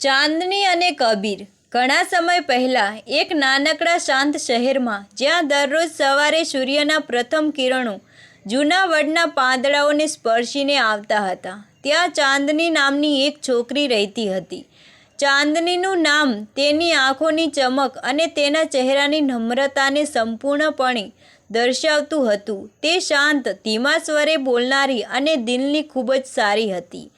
ચાંદની અને કબીર. ઘણા સમય પહેલાં એક નાનકડા શાંત શહેરમાં, જ્યાં દરરોજ સવારે સૂર્યના પ્રથમ કિરણો જૂના વડના પાંદડાઓને સ્પર્શીને આવતા હતા. ત્યાં ચાંદની નામની એક છોકરી રહેતી હતી. ચાંદનીનું નામ તેની આંખોની ચમક અને તેના ચહેરાની નમ્રતાને સંપૂર્ણપણે દર્શાવતું હતું. તે શાંત, ધીમા સ્વરે બોલનારી અને દિલની ખૂબ જ સારી હતી.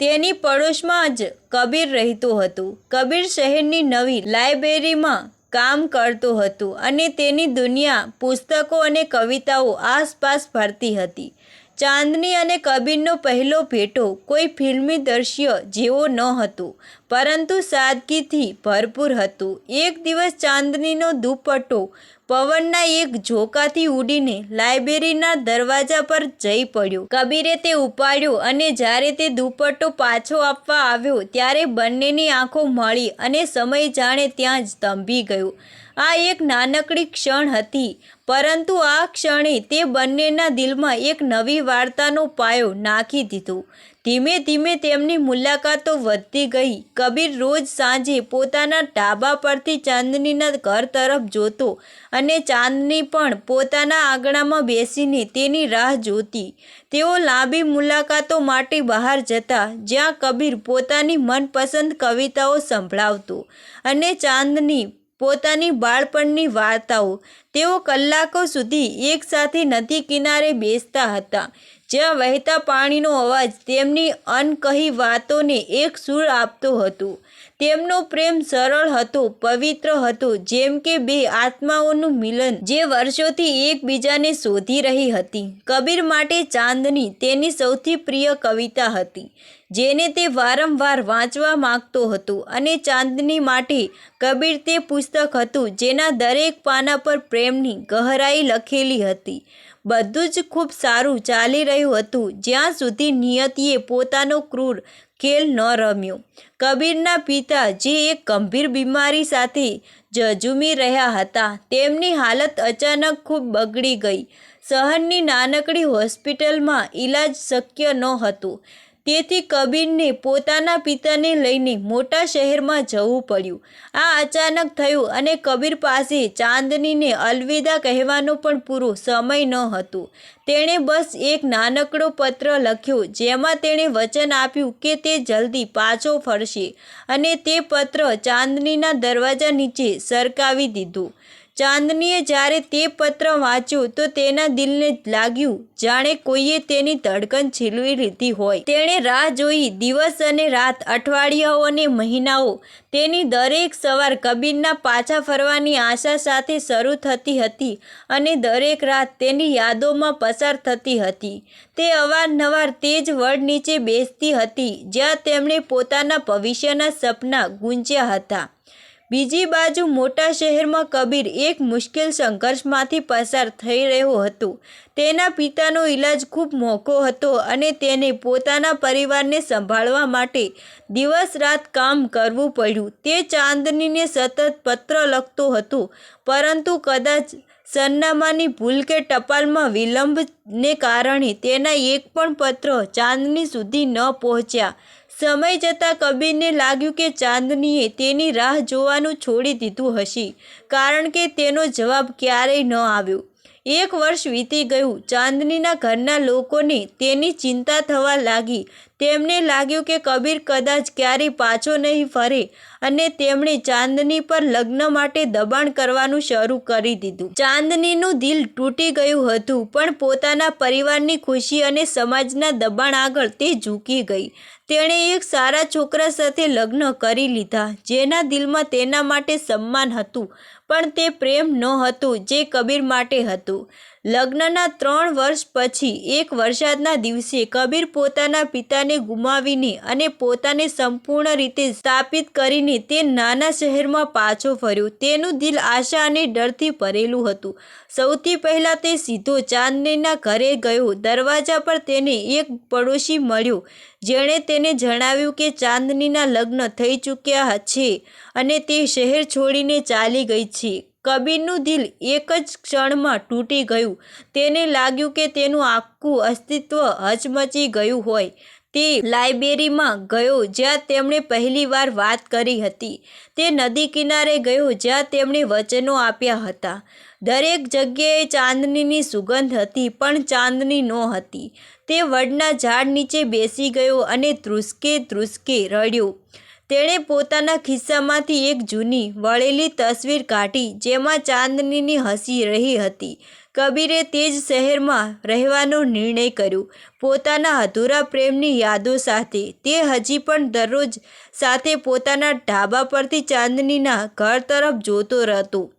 તેની પડોશમાં જ કબીર રહેતું હતું. કબીર શહેરની નવી લાઇબ્રેરીમાં કામ કરતું હતું અને તેની દુનિયા પુસ્તકો અને કવિતાઓ આસપાસ ફરતી હતી. ચાંદની અને કબીરનો પહેલો ભેટો કોઈ ફિલ્મી દ્રશ્ય જેવો ન હતો, પરંતુ સાદગીથી ભરપૂર હતું. એક દિવસ ચાંદનીનો દુપટ્ટો પવનના એક ઝોકાથી ઉડીને લાઇબ્રેરીના દરવાજા પર જઈ પડ્યો. કબીરે તે ઉપાડ્યો અને જ્યારે તે દુપટ્ટો પાછો આપવા આવ્યો ત્યારે બંનેની આંખો મળી અને સમય જાણે ત્યાં જ સ્તંભી ગયો. આ એક નાનકડી ક્ષણ હતી, પરંતુ આ ક્ષણે તે બંનેના દિલમાં એક નવી વાર્તાનો પાયો નાખી દીધો. ધીમે ધીમે તેમની મુલાકાતો વધતી ગઈ. કબીર રોજ સાંજે પોતાના ઢાબા પરથી ચાંદનીના ઘર તરફ જોતો અને ચાંદની પણ પોતાના આંગણામાં બેસીને તેની રાહ જોતી. તેઓ લાંબી મુલાકાતો માટે બહાર જતા, જ્યાં કબીર પોતાની મનપસંદ કવિતાઓ સંભળાવતો અને ચાંદની પોતાની બાળપણની વાર્તાઓ. તેઓ કલાકો સુધી એકસાથે નદી કિનારે બેસતા હતા. જ્યાં વહેતા પાણીનો અવાજ તેમની અનકહી વાતોને એક સૂર આપતો હતો. તેમનો પ્રેમ સરળ હતો, પવિત્ર હતો, જેમ કે બે આત્માઓનું મિલન જે વર્ષોથી એકબીજાને શોધી રહી હતી. કબીર માટે ચાંદની તેની સૌથી પ્રિય કવિતા હતી, જેને તે વારંવાર વાંચવા માંગતો હતો અને ચાંદની માટે કબીર તે પુસ્તક હતું જેના દરેક પાના પર પ્રેમની ગહરાઈ લખેલી હતી. બધું જ ખૂબ સારું ચાલી રહ્યું હતું. જ્યાં સુધી નિયતિએ પોતાનો ક્રૂર ખેલ ન રમ્યો. કબીરના પિતા જે એક ગંભીર બીમારી સાથે જજુમી રહ્યા હતા, તેમની હાલત અચાનક ખૂબ બગડી ગઈ. શહેરની નાનકડી હોસ્પિટલમાં ઈલાજ શક્ય ન હતો. તેથી કબીરને પોતાના પિતાને લઈને મોટા શહેરમાં જવું પડ્યું. આ અચાનક થયું અને કબીર પાસે ચાંદનીને અલવિદા કહેવાનો પણ પૂરો સમય ન હતો. તેણે બસ એક નાનકડો પત્ર લખ્યો, જેમાં તેણે વચન આપ્યું કે તે જલ્દી પાછો ફરશે અને તે પત્ર ચાંદનીના દરવાજા નીચે સરકાવી દીધું. ચાંદનીએ જ્યારે તે પત્ર વાંચ્યું તો તેના દિલને લાગ્યું. જાણે કોઈએ તેની ધડકન છીલવી લીધી હોય. તેણે રાહ જોઈ દિવસ અને રાત, અઠવાડિયાઓ અને મહિનાઓ. તેની દરેક સવાર કબીરના પાછા ફરવાની આશા સાથે શરૂ થતી હતી અને દરેક રાત તેની યાદોમાં પસાર થતી હતી. તે અવારનવાર તે જ વડ નીચે બેસતી હતી જ્યાં તેમણે પોતાના ભવિષ્યના સપના ગુંજ્યા હતા. બીજી બાજુ મોટા શહેરમાં કબીર એક મુશ્કેલ સંઘર્ષમાંથી પસાર થઈ રહ્યો હતો. તેના પિતાનો ઈલાજ ખૂબ મોંઘો હતો અને તેને પોતાના પરિવારને સંભાળવા માટે દિવસ રાત કામ કરવું પડ્યું. તે ચાંદનીને સતત પત્ર લખતો હતો, પરંતુ કદાચ સરનામાની ભૂલ કે ટપાલમાં વિલંબને કારણે તેના એક પણ પત્ર ચાંદની સુધી ન પહોંચ્યા. સમય જતાં કબીરને લાગ્યું કે ચાંદનીએ તેની રાહ જોવાનું છોડી દીધું હશે, કારણ કે તેનો જવાબ ક્યારેય ન આવ્યો. એક વર્ષ વીતી ગયું, ચાંદનીના ઘરના લોકોને તેની ચિંતા થવા લાગી. તેમને લાગ્યું કે કબીર કદાચ ક્યારેય પાછો નહીં ફરે અને તેમણે ચાંદની પર લગ્ન માટે દબાણ કરવાનું શરૂ કરી દીધું. ચાંદનીનું દિલ તૂટી ગયું હતું, પણ પોતાના પરિવારની ખુશી અને સમાજના દબાણ આગળ તે ઝૂકી ગઈ. તેણે એક સારા છોકરા સાથે લગ્ન કરી લીધા, જેના દિલમાં તેના માટે સન્માન હતું, પણ તે પ્રેમ ન હતું જે કબીર માટે હતું. લગ્નના ત્રણ વર્ષ પછી એક વરસાદના દિવસે કબીર પોતાના પિતાને ગુમાવીને અને પોતાને સંપૂર્ણ રીતે સ્થાપિત કરીને તે નાના શહેરમાં પાછો ફર્યો. તેનું દિલ આશા અને ડરથી ભરેલું હતું. સૌથી પહેલાં તે સીધો ચાંદનીના ઘરે ગયો. દરવાજા પર તેને એક પડોશી મળ્યો, જેણે તેને જણાવ્યું કે ચાંદનીના લગ્ન થઈ ચૂક્યા છે અને તે શહેર છોડીને ચાલી ગઈ છે. કબીરનું દિલ એક જ ક્ષણમાં તૂટી ગયું. તેને લાગ્યું કે તેનું આખું અસ્તિત્વ હચમચી ગયું હોય. તે લાઇબ્રેરીમાં ગયો જ્યાં તેમણે પહેલીવાર વાત કરી હતી. તે નદી કિનારે ગયો જ્યાં તેમણે વચનો આપ્યા હતા. દરેક જગ્યાએ ચાંદનીની સુગંધ હતી પણ ચાંદની નહોતી. તે વડના ઝાડ નીચે બેસી ગયો અને ધ્રુસકે ધ્રુસકે રડ્યો. તેણે પોતાના ખિસ્સામાંથી એક જૂની, વળેલી તસવીર કાઢી, જેમાં ચાંદનીની હસી રહી હતી. કબીરે તે જ શહેરમાં રહેવાનો નિર્ણય કર્યો. પોતાના અધૂરા પ્રેમની યાદો સાથે, તે હજી પણ દરરોજ સાથે પોતાના ઢાબા પરથી ચાંદનીના ઘર તરફ જોતો રહેતો.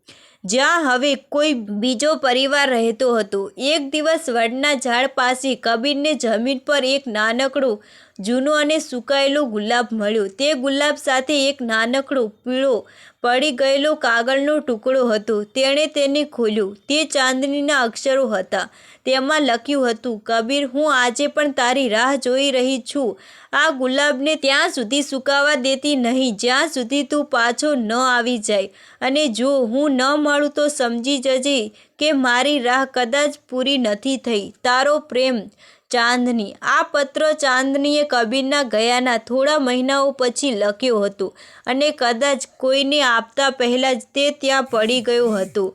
જ્યાં હવે કોઈ બીજો પરિવાર રહેતો હતો. એક દિવસ વડના ઝાડ પાસે કબીરને જમીન પર એક નાનકડો જૂનો અને સુકાયેલો ગુલાબ મળ્યો. તે ગુલાબ સાથે એક નાનકડો પીળો પડી ગયેલો કાગળનો ટુકડો હતો. તેણે તેને ખોલ્યો. તે ચાંદનીના અક્ષરો હતા. તેમાં લખ્યું હતું, કબીર, હું આજે પણ તારી રાહ જોઈ રહી છું. આ ગુલાબને ત્યાં સુધી સુકાવા દેતી નહીં. જ્યાં સુધી તું પાછો ન આવી જાય. અને જો હું ન મળું તો સમજી જજે કે મારી રાહ કદાચ પૂરી નથી થઈ. તારો પ્રેમ ચાંદની. આ પત્ર ચાંદનીએ કબીરના ગયાના થોડા મહિનાઓ પછી લખ્યો હતો અને કદાચ કોઈને આપતા પહેલાં જ તે ત્યાં પડી ગયો હતો.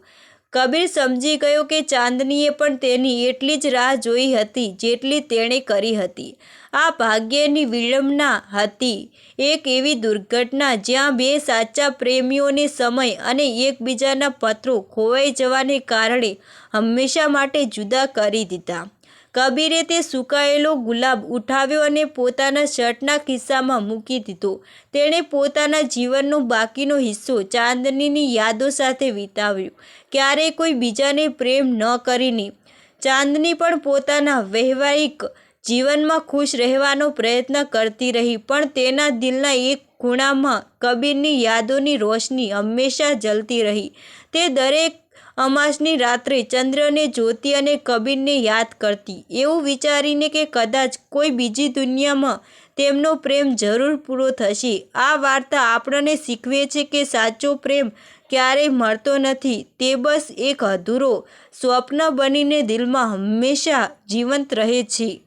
કબીર સમજી ગયો કે ચાંદનીએ પણ તેની એટલી જ રાહ જોઈ હતી જેટલી તેણે કરી હતી. આ ભાગ્યની વિડંબના હતી. એક એવી દુર્ઘટના જ્યાં બે સાચા પ્રેમીઓને સમય અને એકબીજાના પત્રો ખોવાઈ જવાને કારણે હંમેશા માટે જુદા કરી દીધા. કબીરે તે સુકાયેલો ગુલાબ ઉઠાવ્યો અને પોતાના શર્ટના ખિસ્સામાં મૂકી દીધો. તેણે પોતાના જીવનનો બાકીનો હિસ્સો ચાંદનીની યાદો સાથે વિતાવ્યો. ક્યારેય કોઈ બીજાને પ્રેમ ન કરીને ચાંદની પણ પોતાના વૈવાહિક જીવનમાં ખુશ રહેવાનો પ્રયત્ન કરતી રહી, પણ તેના દિલના એક ખૂણામાં કબીરની યાદોની રોશની હંમેશા જલતી રહી. તે દરેક અમાસની રાત્રે ચંદ્રને જ્યોતિ અને કબીરને યાદ કરતી. એવું વિચારીને કે કદાચ કોઈ બીજી દુનિયામાં તેમનો પ્રેમ જરૂર પૂરો થશે. આ વાર્તા આપણને શીખવે છે કે સાચો પ્રેમ ક્યારેય મળતો નથી. તે બસ એક અધૂરો સ્વપ્ન બનીને દિલમાં હંમેશા જીવંત રહે છે.